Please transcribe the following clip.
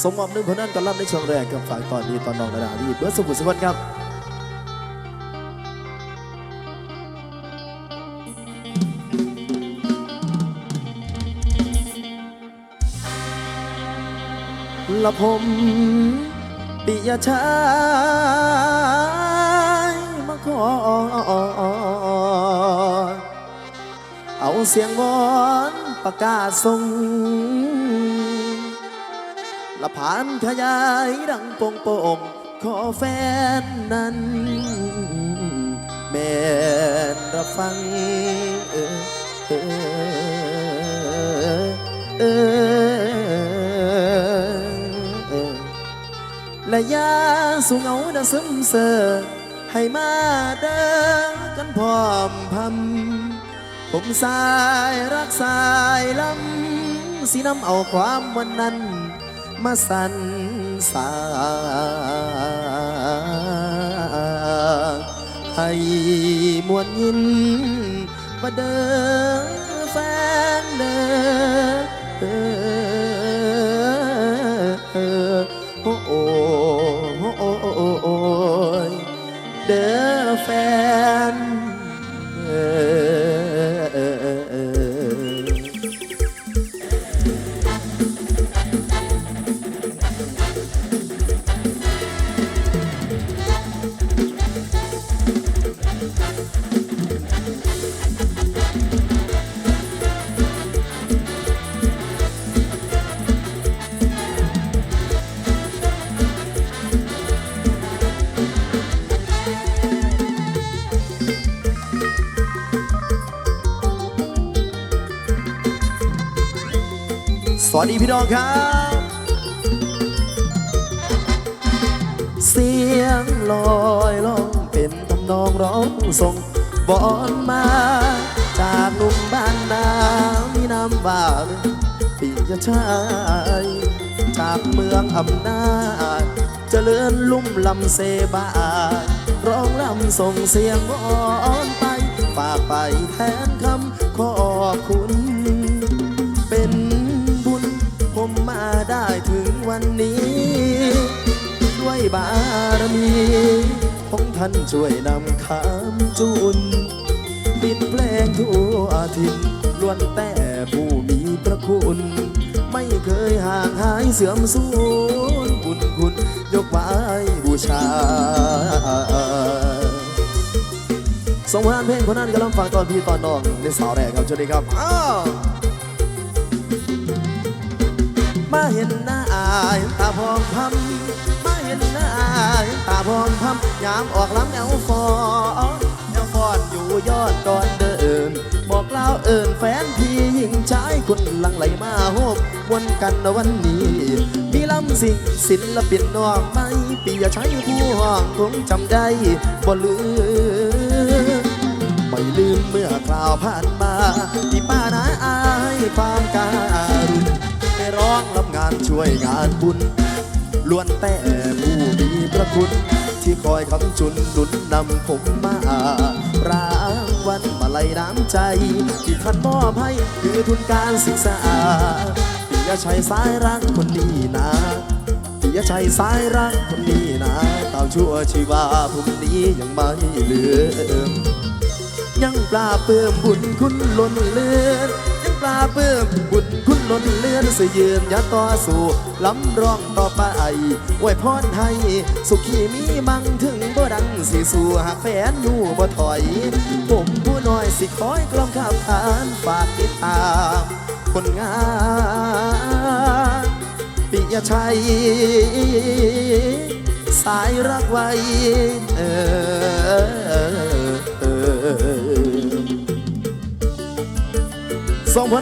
สมหวังหนึ่งคนนั้นกันล่ำในช่วงแรกกับฝ่ายตอนดีตอนน้องนาดาดีเบิร์ดสุขุมสุขนครับละผมปิยชายมาขอเอาเสียงวอนประกาศส่ง ละผ่านขยายดังปงโป่งขอแฟนนั้นแม่รับฟังเออเออเออและยาสูงเอาดาซึมเสอให้มาเดินกันพร้อมพำผมสายรักสายลำสีน้ำเอาความวันนั้น มาสันสาให้มวลยินมาเดินแฟนเดินโอ้โอ้โอ้โอ้โอ้โอ้เด้อแฟน สวัสดีพี่น้องครับ เสียงลอยลองเป็นทำนองร้องส่งบอนมา จากหนุ่มบ้านนามีน้ำว่าปีจะชายจากเมืองอำนาจเจริญลุ่มลำเซบาร้องลำส่งเสียงวอนไป ฝากไปแทนคำขอบคุณ บารมีของท่านช่วยนำคำจุนปิดเพลงทั่วถิ่นล้วนแต่ผู้มีพระคุณ ไม่เคยห่างหายเสื่อมสูญบุญคุณยกไว้บูชาสงผลงานเพลงคนนั้นกำลังฟังตอนพี่ตอนน้องในสาวแรกครับสวัสดีครับมาเห็นหน้าอายตาพองพำม นหน้ายตาพองพำยามออกลำแอวฟอนแอวฟอนอยู่ยอดดอนเดิน บอกเล่าวเอิญแฟนพี่หญิงชายคนหลังไหลมาโฮบวนกันวันนี้ มีลำสิ่งศิลปินนองไม่ปียชัยผู้ห้องคงจำได้บ่ลืมไม่ลืมเมื่อคราวผ่านมาที่ป้านาอายความการุณไปร้องรับงานช่วยงานบุญล้วนแต่ ระคุณ ที่คอยคำจุนหนุนนำผมมาอารางวันมาลัยน้ำใจ ที่ท่านมอบให้คือทุนการศึกษาปิยชัยสายรักคนนี้นะปิยชัยสายรักคนนี้นะตามชั่วชีวาผมนี้ยังไม่ลืมยังปลาเปื้มบุญคุณล้นเลือนยังปลาเปื้มบุญ ล้นเลื่อนสยืนยาต่อสู้ลำร้องต่อไปไว้พรให้ สุขีมีมังถึงบ่ดังสิสู่หากแฟนอยู่บ่ถอย ผมผู้น้อยสิคอยกล่อมข้ามทานฝากติดตามคนงานปิยชัย สายรักไว้เออส่งผล